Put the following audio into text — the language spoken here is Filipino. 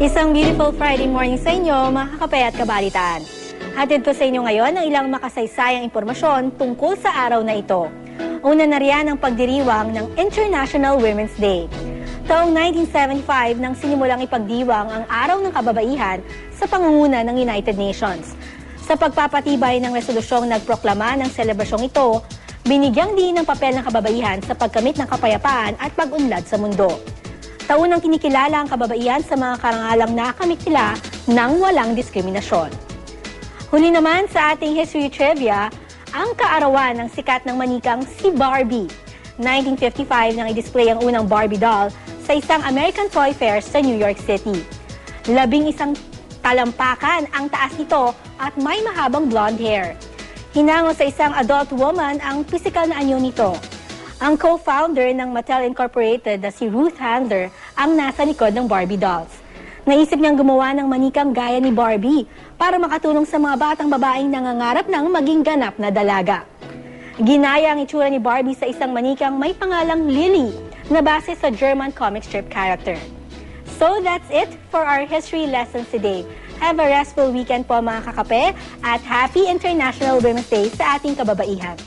Isang beautiful Friday morning sa inyo, mga kakapay at kabalitaan. Hatid ko sa inyo ngayon ang ilang makasaysayang impormasyon tungkol sa araw na ito. Una na riyan ang pagdiriwang ng International Women's Day. Taong 1975 nang sinimulang ipagdiwang ang Araw ng Kababaihan sa pangunguna ng United Nations. Sa pagpapatibay ng resolusyong nagproklama ng selebrasyong ito, binigyang din ng papel ng kababaihan sa pagkamit ng kapayapaan at pag-unlad sa mundo. Taunang kinikilala ang kababaihan sa mga karangalang nakamit nila ng walang diskriminasyon. Huli naman sa ating history trivia, ang kaarawan ng sikat ng manikang si Barbie. 1955 nang i-display ang unang Barbie doll sa isang American Toy Fair sa New York City. Labing isang talampakan ang taas nito at may mahabang blonde hair. Hinango sa isang adult woman ang physical na anyo nito. Ang co-founder ng Mattel Incorporated na si Ruth Handler ang nasa likod ng Barbie dolls. Naisip niyang gumawa ng manikang gaya ni Barbie para makatulong sa mga batang babaeng nangangarap ng maging ganap na dalaga. Ginaya ang itsura ni Barbie sa isang manikang may pangalang Lily na base sa German comic strip character. So that's it for our history lessons today. Have a restful weekend po mga kakape at Happy International Women's Day sa ating kababaihan.